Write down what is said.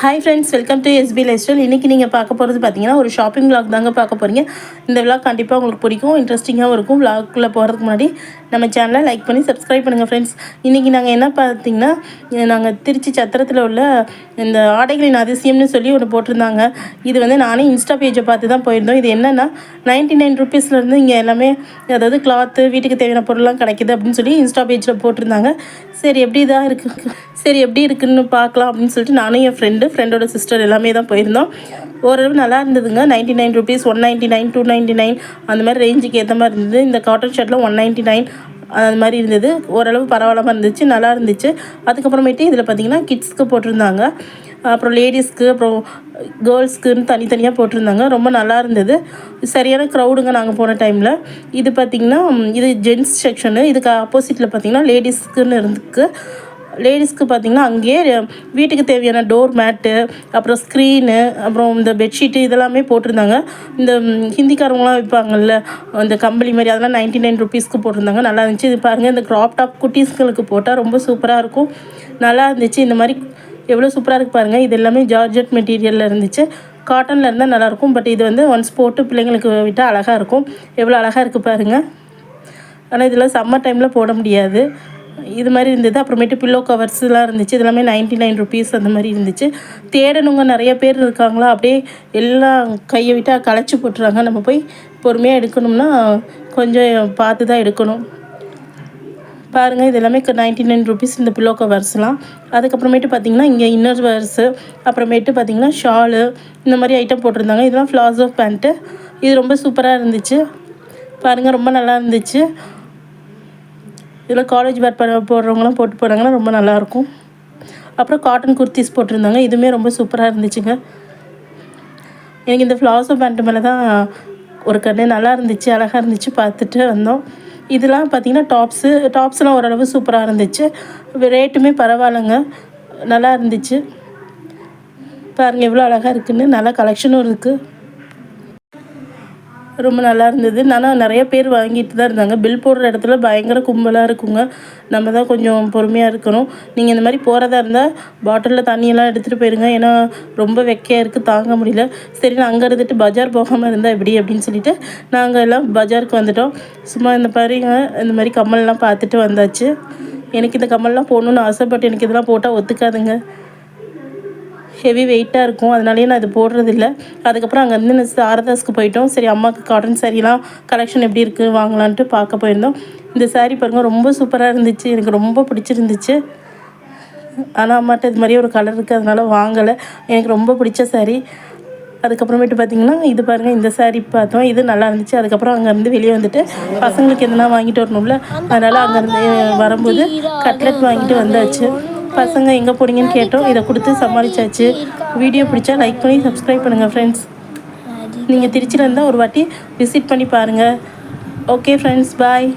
Hi friends welcome to S P lifestyle இன்றைக்கி நீங்கள் பார்க்க போகிறது பார்த்தீங்கன்னா ஒரு ஷாப்பிங் விளாக் தாங்க பார்க்க போகிறீங்க இந்த விளாக் கண்டிப்பாக உங்களுக்கு பிடிக்கும் இன்ட்ரெஸ்டிங்காகவும் இருக்கும். Vlogக்குள்ளே போகிறதுக்கு முன்னாடி நம்ம சேனலை லைக் பண்ணி சப்ஸ்கிரைப் பண்ணுங்கள் ஃப்ரெண்ட்ஸ் இன்றைக்கி நாங்கள் என்ன பார்த்தீங்கன்னா நாங்கள் திருச்சி சத்திரத்தில் உள்ள இந்த ஆடைகளின் அதிசயம்னு சொல்லி ஒன்று போட்டிருந்தாங்க. இது வந்து நானே இன்ஸ்டா பேஜை பார்த்து தான் போயிருந்தோம். இது என்னென்னா நைன்ட்டி நைன் ருபீஸ்லேருந்து இங்கே எல்லாமே அதாவது கிளாத்து வீட்டுக்கு தேவையான பொருள்லாம் கிடைக்குது அப்படின்னு சொல்லி இன்ஸ்டா பேஜில் போட்டிருந்தாங்க. சரி எப்படி இதாக இருக்குது சரி எப்படி இருக்குன்னு பார்க்கலாம் அப்படின்னு சொல்லிட்டு நானும் என் ஃப்ரெண்டு ஃப்ரெண்டோட சிஸ்டர் எல்லாமே தான் போயிருந்தோம். ஓரளவு நல்லா இருந்ததுங்க. Ninety nine rupees one ninety nine two ninety nine அந்த மாதிரி ரேஞ்சுக்கு ஏற்ற மாதிரி இருந்தது. இந்த காட்டன் ஷர்ட்லாம் ஒன் நைன்ட்டி நைன் அது மாதிரி இருந்தது. ஓரளவு பரவாயில்லாமல் இருந்துச்சு நல்லா இருந்துச்சு. அதுக்கப்புறமேட்டு இதில் பார்த்தீங்கன்னா கிட்ஸ்க்கு போட்டிருந்தாங்க. அப்புறம் லேடிஸ்க்கு அப்புறம் கேர்ள்ஸ்க்குன்னு தனித்தனியாக போட்டிருந்தாங்க. ரொம்ப நல்லா இருந்தது. சரியான க்ரௌடுங்க நாங்கள் போன டைமில் இது பார்த்திங்கன்னா இது ஜென்ஸ் செக்ஷனு இதுக்கு ஆப்போசிட்டில் பார்த்திங்கன்னா லேடிஸ்க்குன்னு இருந்துக்கு. லேடிஸ்க்கு பார்த்திங்கன்னா அங்கேயே வீட்டுக்கு தேவையான டோர் மேட்டு அப்புறம் ஸ்க்ரீனு அப்புறம் இந்த பெட்ஷீட்டு இதெல்லாமே போட்டிருந்தாங்க. இந்த ஹிந்திக்காரவங்களாம் விற்பாங்கல்ல அந்த கம்பளி மாதிரி அதெல்லாம் நைன்ட்டி நைன் ருபீஸ்க்கு போட்டிருந்தாங்க. நல்லா இருந்துச்சு. இது பாருங்கள் இந்த க்ராப் டாப் குட்டீஸ்களுக்கு போட்டால் ரொம்ப சூப்பராக இருக்கும். நல்லா இருந்துச்சு. இந்த மாதிரி எவ்வளோ சூப்பராக இருக்குது பாருங்கள் இது எல்லாமே ஜார்ஜெட் மெட்டீரியலில் இருந்துச்சு. காட்டனில் இருந்தால் நல்லாயிருக்கும் பட் இது வந்து ஒன்ஸ் போட்டு பிள்ளைங்களுக்கு விட்டால் அழகாக இருக்கும். எவ்வளோ அழகாக இருக்குது பாருங்கள் ஆனால் இதெல்லாம் சம்மர் டைமில் போட முடியாது. இது மாதிரி இருந்தது. அப்புறமேட்டு பில்லோ கவர்ஸ்லாம் இருந்துச்சு. இதெல்லாமே நைன்ட்டி நைன் ருபீஸ் அந்த மாதிரி இருந்துச்சு. தேடணுங்க. நிறைய பேர் இருக்காங்களா? அப்படியே எல்லாம் கையை விட்டு களைச்சி போட்டுறாங்க. நம்ம போய் பொறுமையாக எடுக்கணும்னா கொஞ்சம் பார்த்து தான் எடுக்கணும். பாருங்கள் இது எல்லாமே நைன்ட்டி நைன் ருபீஸ் இந்த பில்லோ கவர்ஸ்லாம் அதுக்கப்புறமேட்டு பார்த்திங்கன்னா இங்கே இன்னர் வேர்ஸு அப்புறமேட்டு பார்த்தீங்கன்னா ஷாலு இந்த மாதிரி ஐட்டம் போட்டிருந்தாங்க. இதெல்லாம் ஃப்ளாஸோ பேண்ட்டு இது ரொம்ப சூப்பராக இருந்துச்சு. பாருங்கள் ரொம்ப நல்லா இருந்துச்சு. இதில் காலேஜ் வேர் பண்ண போடுறவங்களாம் போட்டு போனாங்கன்னா ரொம்ப நல்லாயிருக்கும். அப்புறம் காட்டன் குர்த்திஸ் போட்டிருந்தாங்க. இதுவுமே ரொம்ப சூப்பராக இருந்துச்சுங்க. எனக்கு இந்த ஃப்ளாசோ பேண்ட்டு மேலே தான் ஒரு கண்ணு நல்லா இருந்துச்சு அழகாக இருந்துச்சு பார்த்துட்டு வந்தோம். இதெல்லாம் பார்த்திங்கன்னா டாப்ஸு டாப்ஸ்லாம் ஓரளவு சூப்பராக இருந்துச்சு. ரேட்டுமே பரவாயில்லைங்க. நல்லா இருந்துச்சு. பாருங்கள் எவ்வளோ அழகாக இருக்குன்னு. நல்லா கலெக்ஷனும் இருக்குது ரொம்ப நல்லா இருந்தது. ஆனால் நிறைய பேர் வாங்கிட்டு தான் இருந்தாங்க. பில் போடுற இடத்துல பயங்கர கும்பலாக இருக்குங்க. நம்ம தான் கொஞ்சம் பொறுமையாக இருக்கணும். நீங்கள் இந்த மாதிரி போகிறதா இருந்தால் பாட்டிலில் தண்ணியெல்லாம் எடுத்துகிட்டு போயிருங்க. ஏன்னா ரொம்ப வெக்கையாக இருக்குது தாங்க முடியல. சரி நான் அங்கே இருந்துட்டு பஜார் போகாமல் இருந்தால் எப்படி அப்படின்னு சொல்லிட்டு நாங்கள் எல்லாம் பஜாருக்கு வந்துட்டோம். சும்மா இந்த பாருங்க. இந்த மாதிரி கம்மல்லாம் பார்த்துட்டு வந்தாச்சு. எனக்கு இந்த கம்மல்லாம் போடணுன்னு ஆசைப்பட்டு எனக்கு இதெல்லாம் போட்டால் ஒத்துக்காதுங்க. ஹெவி வெயிட்டாக இருக்கும். அதனாலேயே நான் இது போடுறதில்ல. அதுக்கப்புறம் அங்கேருந்து நான் சாரதாஸ்க்கு போயிட்டோம். சரி அம்மாவுக்கு காட்டன் சாரீலாம் கலெக்ஷன் எப்படி இருக்குது வாங்கலான்ட்டு பார்க்க போயிருந்தோம். இந்த சாரீ பாருங்கள் ரொம்ப சூப்பராக இருந்துச்சு. எனக்கு ரொம்ப பிடிச்சிருந்துச்சு. ஆனால் அம்மாட்ட இது மாதிரி ஒரு கலர் இருக்குது அதனால் வாங்கலை. எனக்கு ரொம்ப பிடிச்ச சாரீ அதுக்கப்புறமேட்டு பார்த்தீங்கன்னா இது பாருங்கள் இந்த saree பார்த்தோம். இது நல்லா இருந்துச்சு. அதுக்கப்புறம் அங்கேருந்து வெளியே வந்துட்டு பசங்களுக்கு எதனா வாங்கிட்டு வரணும்ல. அதனால் அங்கேருந்து வரும்போது கட்லெட் வாங்கிட்டு வந்தாச்சு. பசங்க எங்கே போனீங்கன்னு கேட்டோம். இதை கொடுத்து சமாளிச்சாச்சு. வீடியோ பிடிச்சா லைக் பண்ணி சப்ஸ்கிரைப் பண்ணுங்கள் ஃப்ரெண்ட்ஸ் நீங்கள் திருச்சியில் இருந்தால் ஒரு வாட்டி விசிட் பண்ணி பாருங்கள் ஓகே ஃப்ரெண்ட்ஸ் பாய்